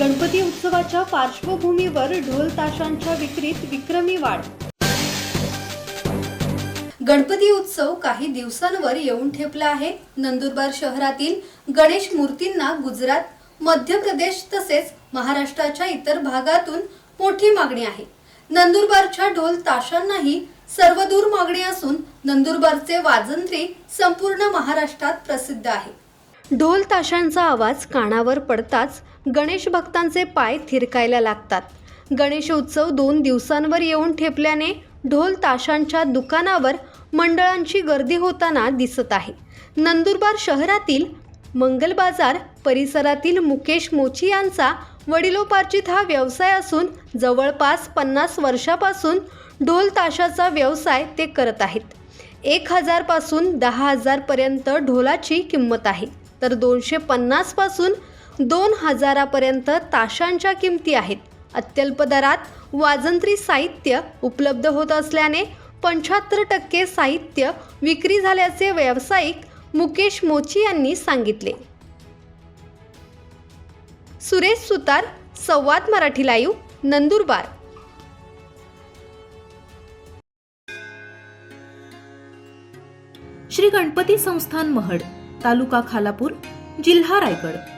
गणपती उत्सवाच्या पार्श्वभूमीवर ढोल ताशांच्या विक्रीत विक्रमी वाढ. गणपती उत्सव काही दिवसांवर येऊन ठेपला आहे. नंदुरबार शहरातील गणेश मूर्तींना गुजरात मध्य प्रदेश तसेच महाराष्ट्राच्या इतर भागातून मोठी मागणी आहे. नंदुरबारच्या ढोल ताशांनाही सर्वदूर मागणी असून नंदुरबारचे वाजंत्री संपूर्ण महाराष्ट्रात प्रसिद्ध आहे. ढोल ताशांचा आवाज कानावर पडताच गणेश भक्तांचे पाय थिरकायला लागतात. गणेशोत्सव दोन दिवसांवर येऊन ठेपल्याने ढोल ताशांच्या दुकानावर मंडळांची गर्दी होताना दिसत आहे. नंदुरबार शहरातील मंगल बाजार परिसरातील मुकेश मोची यांचा वडिलोपार्जित हा व्यवसाय असून जवळपास पन्नास वर्षापासून ढोल ताशाचा व्यवसाय ते करत आहेत. एक हजारपासून दहा हजारपर्यंत ढोलाची किंमत आहे. तर दोनशे पन्नासपासून दोन हजारापर्यंत ताशांच्या किमती आहेत. अत्यल्प दरात वाजंत्री साहित्य उपलब्ध होत असल्याने पंच्याहत्तर टक्के साहित्य विक्री झाल्याचे व्यावसायिक मुकेश मोची यांनी सांगितले. सुरेश सुतार संवाद मराठी लाईव्ह नंदुरबार. श्री गणपती संस्थान महड तालुका खालापूर जिल्हा रायगड.